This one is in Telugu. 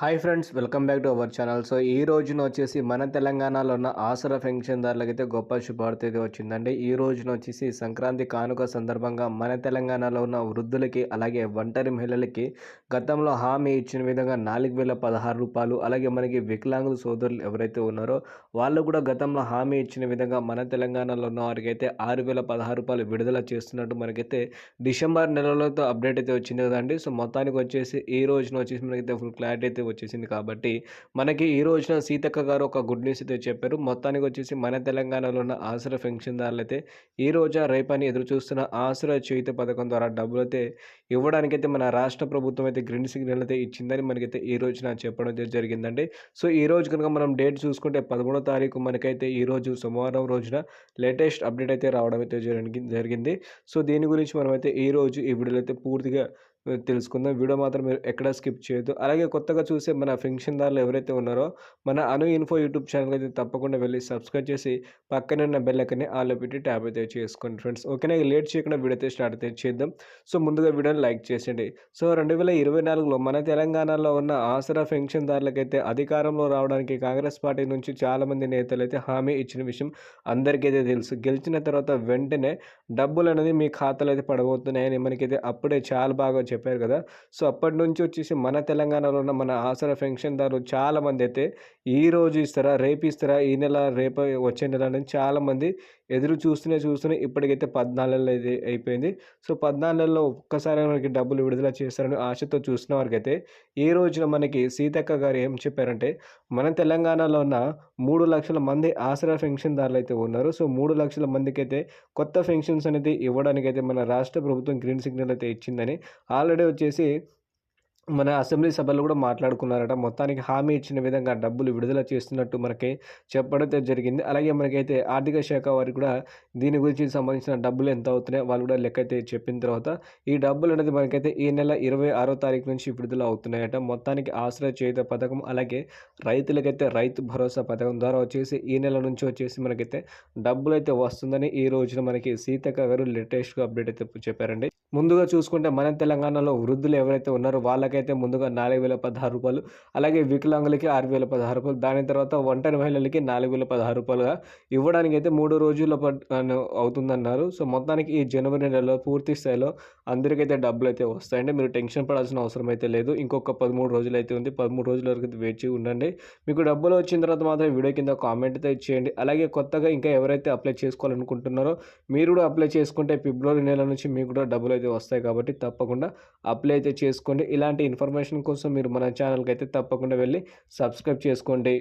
Hi friends welcome back to our channel so ఈ రోజున వచ్చేసి మన తెలంగాణలో ఉన్న ఆసరా పెన్షన్దారులకి అయితే గొప్ప శుభార్త అయితే వచ్చిందండి. ఈ రోజున వచ్చేసి సంక్రాంతి కానుక సందర్భంగా మన తెలంగాణలో ఉన్న వృద్ధులకి అలాగే ఒంటరి మహిళలకి గతంలో హామీ ఇచ్చిన విధంగా నాలుగు వేల పదహారు రూపాయలు అలాగే మనకి వికలాంగుల సోదరులు ఎవరైతే ఉన్నారో వాళ్ళు కూడా గతంలో హామీ ఇచ్చిన విధంగా మన తెలంగాణలో ఉన్న వారికి అయితే ఆరు వేల పదహారు రూపాయలు విడుదల చేస్తున్నట్టు మనకైతే డిసెంబర్ నెలలతో అప్డేట్ అయితే వచ్చింది కదండి. సో మొత్తానికి వచ్చేసి ఈ రోజున వచ్చేసి మనకైతే ఫుల్ క్లారిటీ అయితే వచ్చేసింది కాబట్టి మనకి ఈ రోజున సీతక్క గారు ఒక గుడ్ న్యూస్ అయితే చెప్పారు. మొత్తానికి వచ్చేసి మన తెలంగాణలో ఉన్న ఆసరా పెన్షన్దారులు అయితే ఈ రోజు రేపని ఎదురు చూస్తున్న ఆసరా చేయుత పథకం ద్వారా డబ్బులు అయితే ఇవ్వడానికైతే మన రాష్ట్ర ప్రభుత్వం అయితే గ్రీన్ సిగ్నల్ అయితే ఇచ్చిందని మనకైతే ఈ రోజున చెప్పడం అయితే జరిగిందండి. సో ఈ రోజు కనుక మనం డేట్ చూసుకుంటే పదమూడో తారీఖు మనకైతే ఈ రోజు సోమవారం రోజున లేటెస్ట్ అప్డేట్ అయితే రావడం అయితే జరిగింది. సో దీని గురించి మనమైతే ఈ రోజు ఈ వీడియోలో అయితే పూర్తిగా తెలుసుకుందాం. వీడియో మాత్రం మీరు ఎక్కడ స్కిప్ చేయొద్దు. అలాగే కొత్తగా చూసే మన పెన్షన్దారులు ఎవరైతే ఉన్నారో మన అను ఇన్ఫో యూట్యూబ్ ఛానల్ అయితే తప్పకుండా వెళ్ళి సబ్స్క్రైబ్ చేసి పక్కనే ఉన్న బెల్ ఐకన్ని ఆల్లో పెట్టి ట్యాప్ అయితే చేసుకోండి ఫ్రెండ్స్. ఓకేనా? లేట్ చేయకుండా వీడియో అయితే స్టార్ట్ అయితే చేద్దాం. సో ముందుగా వీడియోని లైక్ చేసేయండి. సో రెండు వేల ఇరవై నాలుగులో మన తెలంగాణలో ఉన్న ఆసరా పెన్షన్దారులకైతే అధికారంలో రావడానికి కాంగ్రెస్ పార్టీ నుంచి చాలామంది నేతలు అయితే హామీ ఇచ్చిన విషయం అందరికైతే తెలుసు. గెలిచిన తర్వాత వెంటనే డబ్బులు అనేది మీ ఖాతాలో అయితే పడబోతున్నాయని మనకైతే అప్పుడే చాలా బాగా చెప్పారు కదా! సో అప్పటి నుంచి వచ్చేసి మన తెలంగాణలో ఉన్న మన ఆసరా పెన్షన్దారులు చాలామంది అయితే ఈ రోజు ఇస్తారా రేపు ఇస్తారా ఈ నెల రేపు వచ్చే నెల అని చాలామంది ఎదురు చూస్తూనే చూస్తూనే ఇప్పటికైతే పద్నాలుగు అయితే అయిపోయింది. సో పద్నాలుగులో ఒక్కసారి మనకి డబ్బులు విడుదల చేస్తారని ఆశతో చూసిన వారికైతే ఈ రోజున మనకి సీతక్క గారు ఏం చెప్పారంటే మన తెలంగాణలో ఉన్న మూడు లక్షల మంది ఆసరా పెన్షన్దారులు అయితే ఉన్నారు. సో మూడు లక్షల మందికి అయితే కొత్త పెన్షన్స్ అనేది ఇవ్వడానికి అయితే మన రాష్ట్ర ప్రభుత్వం గ్రీన్ సిగ్నల్ అయితే ఇచ్చిందని ఆల్రెడీ వచ్చేసి మన అసెంబ్లీ సభలో కూడా మాట్లాడుకున్నారట. మొత్తానికి హామీ ఇచ్చిన విధంగా డబ్బులు విడుదల చేస్తున్నట్టు మనకి చెప్పడం జరిగింది. అలాగే మనకైతే ఆర్థిక శాఖ వారికి కూడా దీని గురించి సంబంధించిన డబ్బులు ఎంత అవుతున్నాయి వాళ్ళు కూడా లెక్క అయితే చెప్పిన తర్వాత ఈ డబ్బులు అనేది మనకైతే ఈ నెల ఇరవై ఆరో తారీఖు నుంచి విడుదల అవుతున్నాయట. మొత్తానికి ఆశ్రయ చేత పథకం అలాగే రైతులకైతే రైతు భరోసా పథకం ద్వారా వచ్చేసి ఈ నెల నుంచి వచ్చేసి మనకైతే డబ్బులు అయితే వస్తుందని ఈ రోజున మనకి సీతక్క గారు లేటెస్ట్గా అప్డేట్ అయితే చెప్పారండి. ముందుగా చూసుకుంటే మన తెలంగాణలో వృద్ధులు ఎవరైతే ఉన్నారో వాళ్ళకి అయితే ముందుగా నాలుగు వేల పదహారు రూపాయలు అలాగే వికలాంగులకి ఆరు వేల పదహారు రూపాయలు దాని తర్వాత ఒంటరి మహిళలకి నాలుగు వేల పదహారు రూపాయలుగా ఇవ్వడానికి అయితే మూడు రోజుల అవుతుందన్నారు. సో మొత్తానికి ఈ జనవరి నెలలో పూర్తి స్థాయిలో అందరికైతే డబ్బులు అయితే వస్తాయండి. మీరు టెన్షన్ పడాల్సిన అవసరం అయితే లేదు. ఇంకొక పదమూడు రోజులు అయితే ఉంది. పదమూడు రోజుల వరకు వేచి ఉండండి. మీకు డబ్బులు వచ్చిన తర్వాత మాత్రం వీడియో కింద కామెంట్ అయితే చేయండి. అలాగే కొత్తగా ఇంకా ఎవరైతే అప్లై చేసుకోవాలనుకుంటున్నారో మీరు కూడా అప్లై చేసుకుంటే ఫిబ్రవరి నెల నుంచి మీకు కూడా డబ్బులు అయితే వస్తాయి కాబట్టి తప్పకుండా అప్లై అయితే చేసుకోండి. ఇలాంటి ఇన్ఫర్మేషన్ కోసం మీరు మన ఛానల్కి అయితే తప్పకుండా వెళ్ళి సబ్స్క్రైబ్ చేసుకోండి.